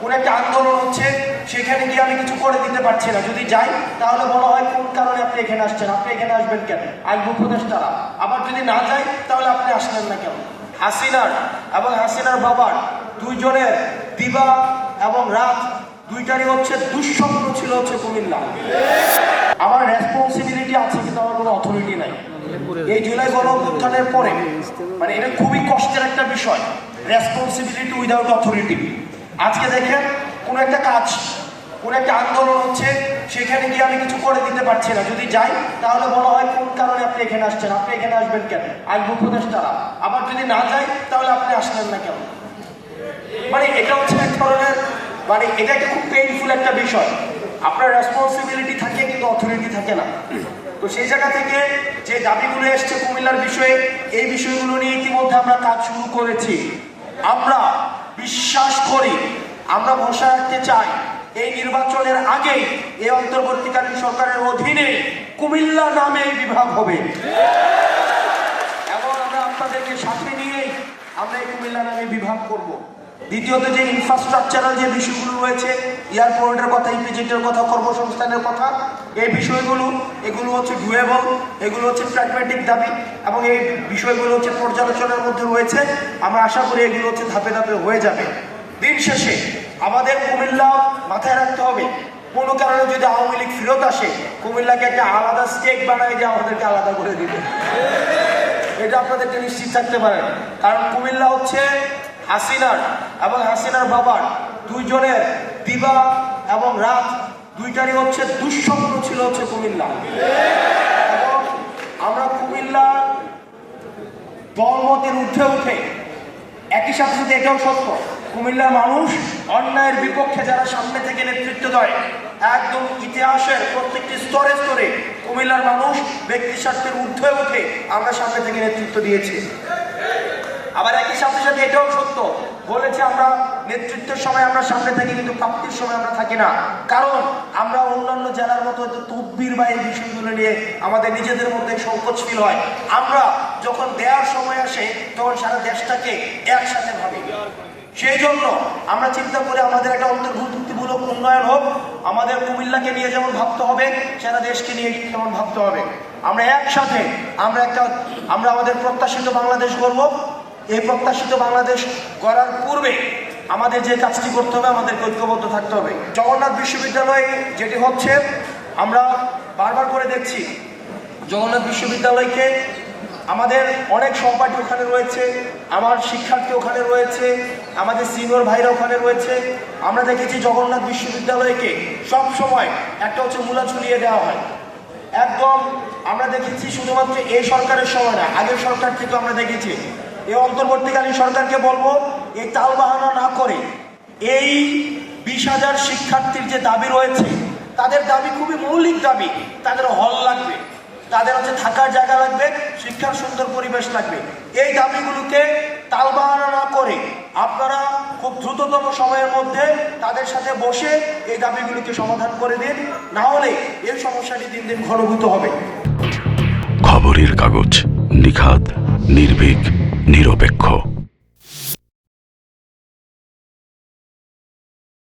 কোন একটা আন্দোলন হচ্ছে, সেখানে গিয়ে আমি কিছু করে দিতে পারছি না। যদি যাই, তাহলে বলা হয় কোন কারণে আপনি এখানে আসছেন? আপনি এখানে আসবেন কেন? আসব উপদেষ্টারা আবার যদি না যাই, তাহলে আপনি আসলেন না কেন? হাসিনার এবং হাসিনার বাবার দুইজনের দিবা এবং রাত দুইটারই হচ্ছে, দুঃস্বপ্ন ছিল হচ্ছে কুমিল্লা। আমার রেসপন্সিবিলিটি আছে, কিন্তু আমার কোনো অথরিটি নাই। এই জুলাই গণ অভ্যুত্থানের পরে মানে এটা খুবই কষ্টের একটা বিষয়। রেসপন্সিবিলিটি উইদাউট অথরিটি আজকে দেখেন কোন একটা কাজ, কোন একটা আন্দোলন হচ্ছে, সেখানে গিয়ে আমি কিছু করে দিতে পারছি না। যদি যাই, তাহলে বলা হয় কোন কারণে আপনি এখানে আসছেন? আপনি এখানে আসবেন কেন? আসব উপদেষ্টারা আবার যদি না যাই, তাহলে আপনি আসলেন না কেন? মানে এটা হচ্ছে এক ধরনের মানে এটা একটা খুব পেইনফুল একটা বিষয়। আপনার রেসপন্সিবিলিটি থাকে, কিন্তু অথরিটি থাকে না। তো সেই জায়গা থেকে যে দাবিগুলো এসছে কুমিল্লার বিষয়ে, এই বিষয়গুলো নিয়ে ইতিমধ্যে আমরা কাজ শুরু করেছি। আমরা বিশ্বাস করি, আমরা ভরসা রাখতে চাই, এই নির্বাচনের আগে এই অন্তর্বর্তীকালীন সরকারের অধীনে কুমিল্লা নামে এই বিভাগ হবে। এবং আমরা আপনাদেরকে সাথে নিয়েই আমরা এই কুমিল্লা নামে বিভাগ করব। দ্বিতীয়ত যে ইনফ্রাস্ট্রাকচারাল যে বিষয়গুলো রয়েছে এয়ারপোর্টের কথা ইপিজেটের কথা, কর্মসংস্থানের কথা, এই বিষয়গুলো, এগুলো হচ্ছে ডুয়েবল এগুলো হচ্ছে প্র্যাগমেটিক দাবি, এবং এই বিষয়গুলো হচ্ছে পর্যালোচনার মধ্যে রয়েছে। আমরা আশা করি এগুলো হচ্ছে ধাপে ধাপে হয়ে যাবে। দিন শেষে আমাদের কুমিল্লা মাথায় রাখতে হবে। কোনো কারণে যদি আওয়ামী লীগ ফেরত আসে, কুমিল্লাকে একটা আলাদা স্টেক বানায় যে আমাদেরকে আলাদা করে দিবে। এটা আপনাদেরকে নিশ্চিত থাকতে পারেন কারণ কুমিল্লা হচ্ছে হাসিনার এবং হাসিনার বাবার দুইজনের দিবা এবং রাত দুইটারই হচ্ছে দুঃস্বপ্ন ছিল হচ্ছে কুমিল্লা। এবং আমরা কুমিল্লা দলমতের উঠে উঠে একই সাথে সাথে এটাও সত্য, কুমিল্লার মানুষ অন্যায়ের বিপক্ষে যারা সামনে থেকে নেতৃত্ব দেয়, একদম ইতিহাসের প্রত্যেকটি স্তরে স্তরে কুমিল্লার মানুষ ব্যক্তি স্বার্থের উঠে আমরা সামনে থেকে নেতৃত্ব দিয়েছি। আবার একই সাথে সাথে এটাও সত্য। বলেছে আমরা নেতৃত্বের সময় আমরা সামনে থাকি, কিন্তু প্রাপ্তির সময় আমরা থাকি না। কারণ আমরা অন্যান্য জেলার মতো হয়তো তদবির বা এই বিষয়গুলো নিয়ে আমাদের নিজেদের মধ্যে সংকোচ ফিল হয়। আমরা যখন দেওয়ার সময় আসে, তখন সারা দেশটাকে একসাথে ভাবি। সেই জন্য আমরা চিন্তা করে আমাদের একটা অন্তর্ভুক্তিমূলক উন্নয়ন হোক। আমাদের কুমিল্লাকে নিয়ে যেমন ভাবতে হবে, সারা দেশকে নিয়ে তেমন ভাবতে হবে। আমরা একসাথে আমরা একটা, আমরা আমাদের প্রত্যাশিত বাংলাদেশ গড়ব। এই প্রত্যাশিত বাংলাদেশ গড়ার পূর্বে আমাদের যে কাজটি করতে হবে আমাদের ঐক্যবদ্ধ থাকতে হবে। জগন্নাথ বিশ্ববিদ্যালয়ে যেটি হচ্ছে, আমরা বারবার করে দেখছি, জগন্নাথ বিশ্ববিদ্যালয়কে আমাদের অনেক সহপাঠী ওখানে রয়েছে, আমার শিক্ষার্থী ওখানে রয়েছে, আমাদের সিনিয়র ভাইরা ওখানে রয়েছে। আমরা দেখেছি জগন্নাথ বিশ্ববিদ্যালয়কে সব সময় একটা হচ্ছে মূলা ঝুলিয়ে দেওয়া হয়। একদম আমরা দেখেছি শুধুমাত্র এই সরকারের সময় না, আগের সরকার থেকে আমরা দেখেছি। এই অন্তর্বর্তীকালীন সরকারকে বলব, এই তালবাহানা না করে এই বিশ হাজার শিক্ষার্থীর যে দাবি রয়েছে, তাদের দাবি খুবই মৌলিক দাবি, তাদের হল লাগবে, তাদের হচ্ছে থাকার জায়গা লাগবে, শিক্ষার সুন্দর পরিবেশ লাগবে। এই দাবিগুলোকে তালবাহানা না করে আপনারা খুব দ্রুততম সময়ের মধ্যে তাদের সাথে বসে এই দাবিগুলোকে সমাধান করে দিন, না হলে এই সমস্যাটি দিন দিন ঘনীভূত হবে। খবরের কাগজ নিখাদ, নির্ভীক। নিরপেক্ষ।